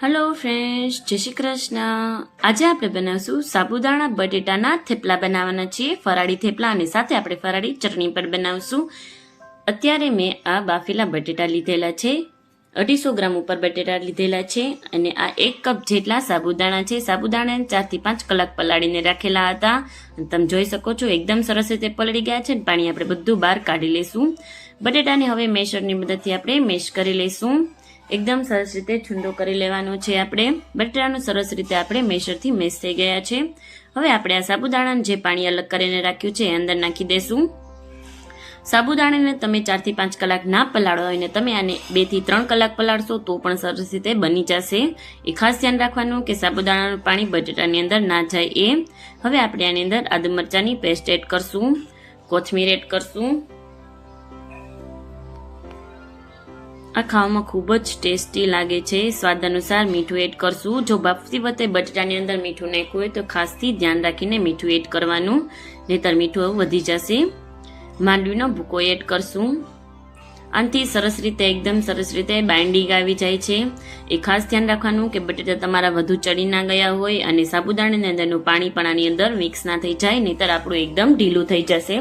Hello friends જય શ્રી કૃષ્ણ. આજે આપણે બનાવશું સાબુદાણા બટેટાના થેપલા બનાવવાના છીએ. ફરાળી થેપલા અને સાથે આપણે ફરાળી ચટણી પણ બનાવશું. અત્યારે મેં આ બાફેલા બટેટા લીધેલા છે. અઢીસો ગ્રામ ઉપર બટેટા લીધેલા છે અને આ એક કપ જેટલા સાબુદાણા છે. સાબુદાણા ચારથી પાંચ કલાક પલાળીને રાખેલા હતા. તમે જોઈ શકો છો, એકદમ સરસ રીતે પલળી ગયા છે પાણી આપણે બધું બહાર કાઢી લઈશું. બટેટાને હવે મેશરની મદદથી આપણે મેશ કરી લઈશું. એકદમ સરસ રીતે છૂંદો કરી લેવાનો છે આપણે. બટેટાનું સરસ રીતે આપણે મેસરથી મેસ થઈ ગયા છે. હવે આપણે આ સાબુદાણાનું જે પાણી અલગ કરીને રાખ્યું છે એ અંદર નાખી દઈશું સાબુદાણાને તમે ચારથી પાંચ કલાક ના પલાળો હોય ને તમે આને બેથી ત્રણ કલાક પલાળશો તો પણ સરસ રીતે બની જશે. એ ખાસ ધ્યાન રાખવાનું કે સાબુદાણાનું પાણી બટેટાની અંદર ના જાય એ. હવે આપણે આની અંદર આદુ મરચાંની પેસ્ટ એડ કરશું. કોથમીર એડ કરશું. આ ખાવામાં ખૂબ જ ટેસ્ટી લાગે છે. સ્વાદ અનુસાર મીઠું એડ કરશું. જો બાફતી વખતે બટેટાની અંદર મીઠું નાખ્યું હોય તો ખાસથી ધ્યાન રાખીને મીઠું એડ કરવાનું. નહીતર મીઠું વધી જશે. માંડવીનો ભૂકો એડ કરશું. આનાથી સરસ રીતે, એકદમ સરસ રીતે બાઇન્ડિંગ આવી જાય છે. એ ખાસ ધ્યાન રાખવાનું કે બટેટા તમારા વધુ ચડી ના ગયા હોય અને સાબુદાણાની અંદરનું પાણી પણ આની અંદર મિક્સ ના થઈ જાય, નહીતર આપણું એકદમ ઢીલું થઈ જશે.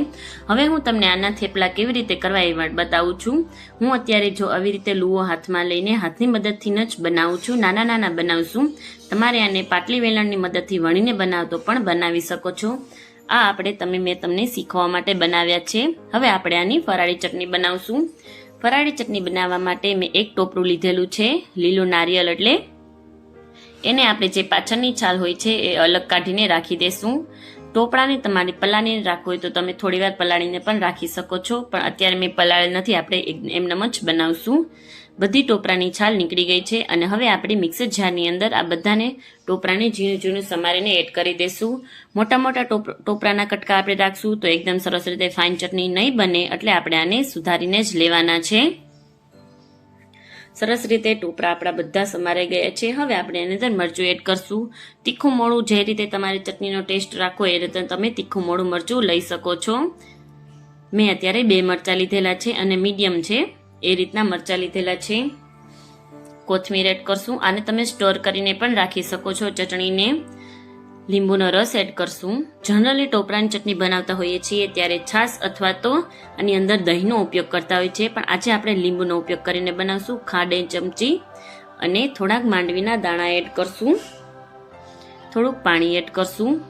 હવે હું તમને આના થેપલા કેવી રીતે કરવા એ બતાવું છું. હું અત્યારે જો આવી રીતે લુઓ હાથમાં લઈને હાથની મદદથી જ બનાવું છું, નાના નાના બનાવશું. તમારે આને પાટલી વેલણની મદદથી વણીને બનાવતો પણ બનાવી શકો છો. આ આપણે તમે મેં તમને શીખવા માટે બનાવ્યા છે. હવે આપણે આની ફરાળી ચટણી બનાવશું. ફરાળી ચટણી બનાવવા માટે મેં એક ટોપરું લીધેલું છે, લીલું નારિયેળ એટલે. એને આપણે જે પાછળની છાલ હોય છે એ અલગ કાઢીને રાખી દેશું. ટોપરાને તમારે પલાળીને રાખવું હોય તો તમે થોડી વાર પલાળીને પણ રાખી શકો છો, પણ અત્યારે મેં પલાળેલ નથી, આપણે એમનેમ જ બનાવશું. બધી ટોપરાની છાલ નીકળી ગઈ છે અને હવે આપણે મિક્સર જારની અંદર આ બધાને ટોપરાને ઝીણું ઝીણું સમારીને એડ કરી દઈશું મોટા મોટા ટોપરાના કટકા આપણે રાખશું તો એકદમ સરસ રીતે ફાઇન ચટણી નહીં બને એટલે આપણે આને સુધારીને જ લેવાના છે. સરસ રીતે ટોપરા આપણા બધા સમારાઈ ગયા છે. હવે આપણે એની અંદર મરચું એડ કરશું. તીખું મોડું જે રીતે તમારી ચટણીનો ટેસ્ટ રાખો એ રીતે તમે તીખું મોડું મરચું લઈ શકો છો. મેં અત્યારે બે મરચાં લીધેલા છે અને મીડિયમ છે. એ રીતના મરચાં લીધેલા છે. કોથમીર એડ કરશું. આને તમે સ્ટોર કરીને પણ રાખી શકો છો. ચટણીને લીંબુનો રસ એડ કરશું. જનરલી ટોપરાની ચટણી બનાવતા હોઈએ છીએ ત્યારે છાશ અથવા તો આની અંદર દહીંનો ઉપયોગ કરતા હોય છે. પણ આજે આપણે લીંબુનો ઉપયોગ કરીને બનાવશું. ખાડે ચમચી અને થોડાક માંડવીના દાણા એડ કરશું. થોડુંક પાણી એડ કરશું.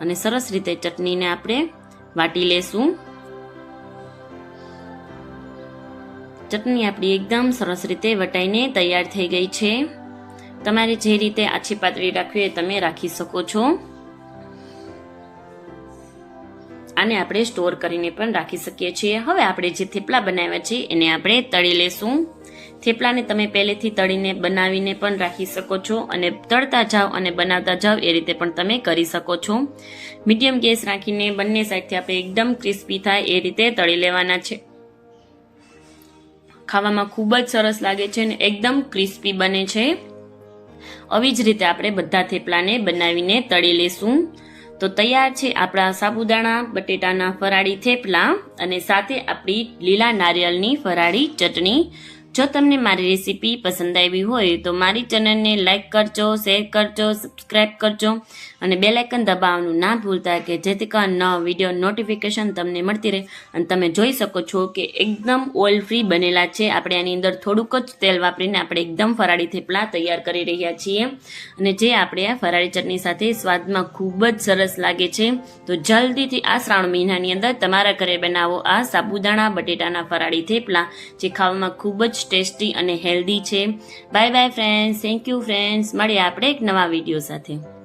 અને સરસ રીતે ચટણીને આપણે વાટી લેશું. ચટણી આપણી એકદમ સરસ રીતે વટાઈને તૈયાર થઈ ગઈ છે. તમારે જે રીતે આછી પાતળી રાખવી એ તમે રાખી શકો છો. આને આપણે સ્ટોર કરીને પણ રાખી શકીએ છીએ. હવે આપણે જે થેપલા બનાવ્યા છે એને આપણે તળી લેશું. થેપલાને તમે પહેલેથી તળીને બનાવીને પણ રાખી શકો છો અને તળતા જાઓ અને બનાવતા જાઓ એ રીતે પણ તમે કરી શકો છો. મીડિયમ ગેસ રાખીને બંને સાઈડથી આપણે એકદમ ક્રિસ્પી થાય એ રીતે તળી લેવાના છે. ખાવામાં ખૂબ જ સરસ લાગે છે અને એકદમ ક્રિસ્પી બને છે. આવી જ રીતે આપણે બધા થેપલાને બનાવીને તળી લેશું. તો તૈયાર છે આપણા સાબુદાણા, બટેટાના ફરાળી થેપલા અને સાથે આપણી લીલા નારિયેળની ફરાળી ચટણી. જો તમને મારી રેસીપી પસંદ આવી હોય તો મારી ચેનલને લાઇક કરજો, શેર કરજો સબસ્ક્રાઈબ કરજો અને બે લાઇકન દબાવવાનું ના ભૂલતા કે જેથી કરીને વીડિયો નોટિફિકેશન તમને મળતી રહે. અને તમે જોઈ શકો છો કે એકદમ ઓઇલ ફ્રી બનેલા છે. આપણે આની અંદર થોડુંક જ તેલ વાપરીને આપણે એકદમ ફરાળી થેપલા તૈયાર કરી રહ્યા છીએ. અને જે આપણે આ ફરાળી ચટણી સાથે સ્વાદમાં ખૂબ જ સરસ લાગે છે. તો જલ્દીથી આ શ્રાવણ મહિનાની અંદર તમારા ઘરે બનાવો આ સાબુદાણા બટેટાના ફરાળી થેપલા, જે ખાવામાં ખૂબ ટેસ્ટી અને હેલ્ધી છે. Bye bye friends thank you friends મળીએ આપણે એક નવા વીડિયો સાથે.